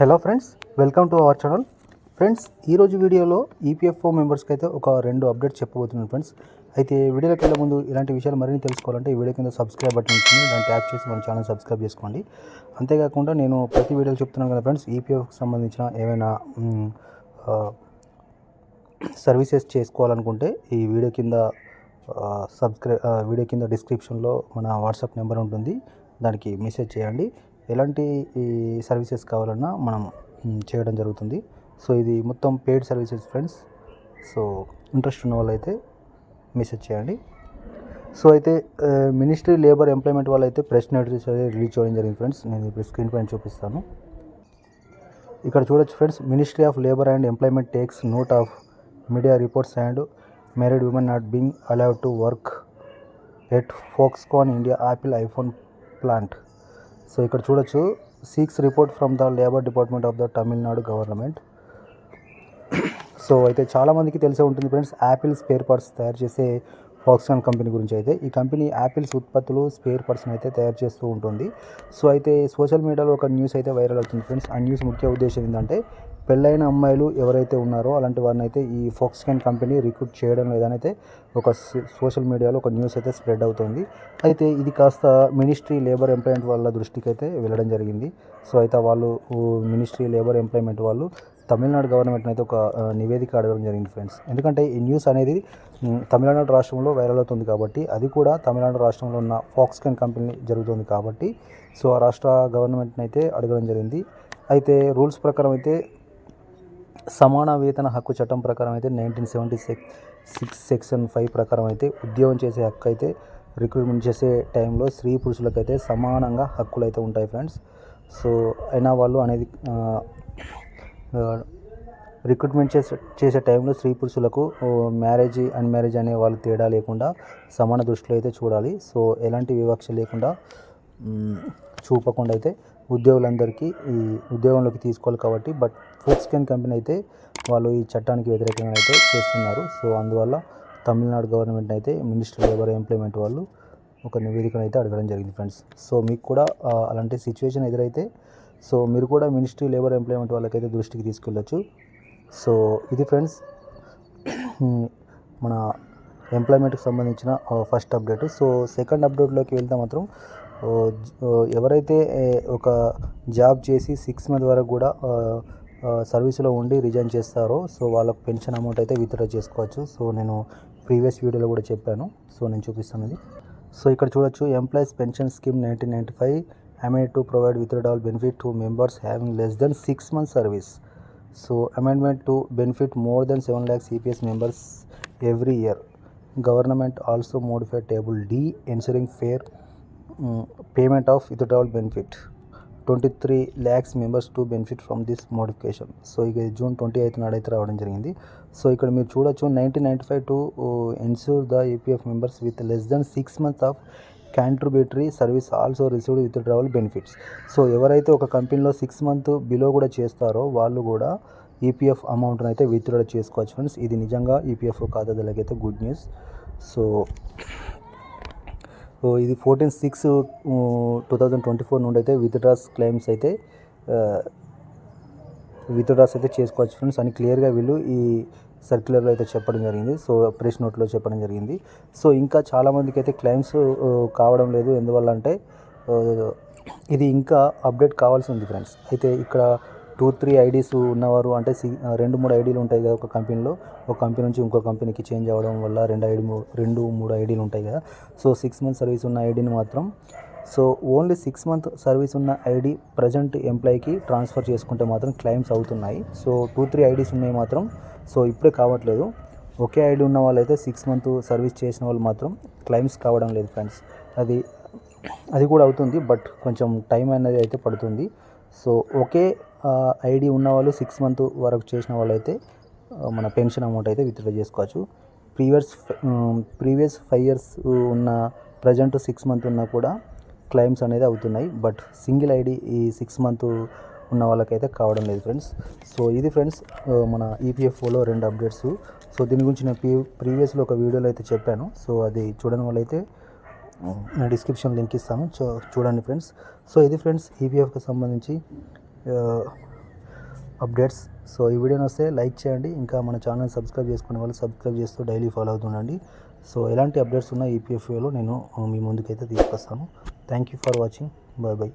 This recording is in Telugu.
Hello friends welcome to our channel friends ఈరోజు వీడియోలో ఈపీఎఫ్ఓ మెంబర్స్కి అయితే ఒక రెండు అప్డేట్ చెప్పబోతున్నాను ఫ్రెండ్స్ అయితే వీడియోకి వెళ్ళే ముందు ఇలాంటి విషయాలు మరిన్ని తెలుసుకోవాలంటే ఈ వీడియో కింద సబ్స్క్రైబ్ బటన్ ఉంటుంది. దాన్ని ట్యాప్ చేసి మన ఛానల్ సబ్స్క్రైబ్ చేసుకోండి. అంతేకాకుండా నేను ప్రతి వీడియోలో చెప్తున్నాను కదా ఫ్రెండ్స్ ఈపీఎఫ్కి సంబంధించిన ఏమైనా సర్వీసెస్ చేసుకోవాలనుకుంటే ఈ వీడియో కింద సబ్స్క్రైబ్ వీడియో కింద డిస్క్రిప్షన్లో మన వాట్సాప్ నెంబర్ ఉంటుంది. దానికి మెసేజ్ చేయండి. ఎలాంటి ఈ సర్వీసెస్ కావాలన్నా మనం చేయడం జరుగుతుంది. సో ఇది మొత్తం paid services friends so interest ఉన్న వాళ్ళైతే మెసేజ్ చేయండి. సో అయితే మినిస్ట్రీ లేబర్ ఎంప్లాయ్మెంట్ వాళ్ళైతే ప్రెస్ నోటీస్ రిలీజ్ చేయడం జరిగింది ఫ్రెండ్స్ నేను ఇప్పుడు స్క్రీన్ పైన చూపిస్తాను. ఇక్కడ చూడొచ్చు friends ministry of labour and employment takes note of media reports and married women not being allowed to work at Foxconn India Apple iPhone plant so ఇక్కడ చూడొచ్చు seeks report from the labour department of the Tamil Nadu government so అయితే చాలామందికి తెలిసే ఉంటుంది ఫ్రెండ్స్ యాపిల్ స్పేర్ పార్ట్స్ తయారు చేసే ఫాక్స్కాన్ కంపెనీ గురించి అయితే. ఈ కంపెనీ యాపిల్స్ ఉత్పత్తులు స్పేర్ పర్సన్ అయితే తయారు చేస్తూ ఉంటుంది. సో అయితే సోషల్ మీడియాలో ఒక న్యూస్ అయితే వైరల్ అవుతుంది ఫ్రెండ్స్ ఆ న్యూస్ ముఖ్య ఉద్దేశం ఏంటంటే పెళ్ళైన అమ్మాయిలు ఎవరైతే ఉన్నారో అలాంటి వారిని అయితే ఈ ఫాక్స్కాన్ కంపెనీ రిక్రూట్ చేయడం లేదని అయితే ఒక సోషల్ మీడియాలో ఒక న్యూస్ అయితే స్ప్రెడ్ అవుతుంది. అయితే ఇది కాస్త మినిస్ట్రీ లేబర్ ఎంప్లాయ్మెంట్ వాళ్ళ దృష్టికి అయితే వెళ్ళడం జరిగింది. సో అయితే వాళ్ళు మినిస్ట్రీ లేబర్ ఎంప్లాయ్మెంట్ వాళ్ళు తమిళనాడు గవర్నమెంట్ అయితే ఒక నివేదిక అడగడం జరిగింది ఫ్రెండ్స్ ఎందుకంటే ఈ న్యూస్ అనేది తమిళనాడు రాష్ట్రంలో వైరల్ అవుతుంది కాబట్టి అది కూడా తమిళనాడు రాష్ట్రంలో ఉన్న ఫాక్స్కాన్ కంపెనీ జరుగుతుంది కాబట్టి సో ఆ రాష్ట్ర గవర్నమెంట్ని అయితే అడగడం జరిగింది. అయితే రూల్స్ ప్రకారం అయితే సమాన వేతన హక్కు చట్టం ప్రకారం అయితే nineteen seventy six six section five ప్రకారం అయితే ఉద్యోగం చేసే హక్కు అయితే రిక్రూట్మెంట్ చేసే టైంలో స్త్రీ పురుషులకైతే సమానంగా హక్కులు అయితే ఉంటాయి ఫ్రెండ్స్ సో అయినా వాళ్ళు అనేది రిక్రూట్మెంట్ చేసే చేసే టైంలో స్త్రీ పురుషులకు మ్యారేజ్ అండ్ మ్యారేజ్ అనే వాళ్ళు తేడా లేకుండా సమాన దృష్టిలో అయితే చూడాలి. సో ఎలాంటి వివక్ష లేకుండా చూపకుండా అయితే ఉద్యోగులందరికీ ఈ ఉద్యోగంలోకి తీసుకోవాలి కాబట్టి బట్ ఫోక్స్కెన్ కంపెనీ అయితే వాళ్ళు ఈ చట్టానికి వ్యతిరేకంగా అయితే చేస్తున్నారు. సో అందువల్ల తమిళనాడు గవర్నమెంట్ అయితే మినిస్టర్ లేబర్ ఎంప్లాయ్మెంట్ వాళ్ళు ఒక నివేదికను అయితే అడగడం జరిగింది ఫ్రెండ్స్ సో మీకు కూడా అలాంటి సిచ్యువేషన్ ఎదురైతే సో మీరు కూడా మినిస్ట్రీ లేబర్ ఎంప్లాయ్మెంట్ వాళ్ళకైతే దృష్టికి తీసుకెళ్ళొచ్చు. సో ఇది ఫ్రెండ్స్ మన ఎంప్లాయ్మెంట్కి సంబంధించిన ఫస్ట్ అప్డేట్. సో సెకండ్ అప్డేట్లోకి వెళ్తే మాత్రం ఎవరైతే ఒక జాబ్ చేసి సిక్స్ మంత్ వరకు కూడా సర్వీసులో సర్వీస్లో ఉండి రిజైన్ చేస్తారో సో వాళ్ళకు పెన్షన్ అమౌంట్ అయితే విత్డ్రా చేసుకోవచ్చు. సో నేను ప్రీవియస్ వీడియోలో కూడా చెప్పాను. సో నేను చూపిస్తాను ఇది. సో ఇక్కడ చూడొచ్చు employees pension scheme nineteen ninety five amend to provide withdrawal benefit to members having less than six month service so amendment to benefit more than seven lakhs CPS members every year government also modified table D ensuring fair payment of withdrawal benefit twenty three lakhs members to benefit from this modification so ఇక ఇది జూన్ ట్వంటీ ఎయిత్ నాడైతే రావడం జరిగింది. సో ఇక్కడ మీరు చూడొచ్చు nineteen ninety five to ensure the EPF members with less than six months of contributory service also received withdrawal benefits so ఎవరైతే ఒక కంపెనీలో సిక్స్ మంత్ బిలో కూడా చేస్తారో వాళ్ళు కూడా ఈపీఎఫ్ అమౌంట్ని అయితే విత్డ్రా చేసుకోవచ్చు ఫ్రెండ్స్ ఇది నిజంగా ఈపీఎఫ్ అయితే గుడ్ న్యూస్ సో సో ఇది fourteen six two thousand twenty four నుండి అయితే విత్డ్రాస్ క్లెయిమ్స్ అయితే విత్డ్రాస్ అయితే చేసుకోవచ్చు ఫ్రెండ్స్ అని క్లియర్గా వీళ్ళు ఈ సర్క్యులర్లో అయితే చెప్పడం జరిగింది. సో ప్రెస్ నోట్లో చెప్పడం జరిగింది. సో ఇంకా చాలామందికి అయితే క్లెయిమ్స్ కావడం లేదు. ఎందువల్ల అంటే ఇది ఇంకా అప్డేట్ కావాల్సి ఉంది ఫ్రెండ్స్. అయితే ఇక్కడ టూ త్రీ ఐడీస్ ఉన్నవారు అంటే సి రెండు మూడు ఐడీలు ఉంటాయి కదా ఒక కంపెనీలో. ఒక కంపెనీ నుంచి ఇంకో కంపెనీకి చేంజ్ అవ్వడం వల్ల రెండు ఐడి రెండు మూడు ఐడీలు ఉంటాయి కదా. సో సిక్స్ మంత్ సర్వీస్ ఉన్న ఐడీని మాత్రం so only six month service ఉన్న ఐడి ప్రజెంట్ ఎంప్లాయీకి ట్రాన్స్ఫర్ చేసుకుంటే మాత్రం క్లెయిమ్స్ అవుతున్నాయి. సో టూ త్రీ ఐడీస్ ఉన్నాయి మాత్రం సో ఇప్పుడే కావట్లేదు. ఒకే ఐడి ఉన్న వాళ్ళైతే సిక్స్ మంత్ సర్వీస్ చేసిన వాళ్ళు మాత్రం క్లైమ్స్ కావడం లేదు ఫ్రెండ్స్ అది అది కూడా అవుతుంది బట్ కొంచెం టైం అనేది అయితే పడుతుంది. సో ఒకే ఐడి ఉన్నవాళ్ళు సిక్స్ మంత్ వరకు చేసిన వాళ్ళైతే మన పెన్షన్ అమౌంట్ అయితే విత్డ్రా చేసుకోవచ్చు. ప్రీవియస్ ప్రీవియస్ ఫైవ్ ఇయర్స్ ఉన్న ప్రజెంట్ సిక్స్ మంత్ ఉన్నా కూడా క్లైమ్స్ అనేది అవుతున్నాయి బట్ సింగిల్ ఐడి ఈ సిక్స్ మంత్ ఉన్న వాళ్ళకైతే కావడం లేదు ఫ్రెండ్స్. సో ఇది ఫ్రెండ్స్ మన ఈపీఎఫ్ఓలో రెండు అప్డేట్స్. సో దీని గురించి నేను ప్రీ ప్రీవియస్లో ఒక వీడియోలో అయితే చెప్పాను. సో అది చూడని వాళ్ళైతే నేను డిస్క్రిప్షన్ లింక్ ఇస్తాను. చూడండి ఫ్రెండ్స్. సో ఇది ఫ్రెండ్స్ ఈపీఎఫ్కి సంబంధించి అప్డేట్స్. సో ఈ వీడియోని వస్తే లైక్ చేయండి. ఇంకా మన ఛానల్ సబ్స్క్రైబ్ చేసుకునే వాళ్ళు సబ్స్క్రైబ్ చేస్తూ డైలీ ఫాలో అవుతుండండి సో ఎలాంటి అప్డేట్స్ ఉన్న ఈపీఎఫ్ఓలో నేను మీ ముందుకైతే తీసుకొస్తాను. Thank you for watching bye bye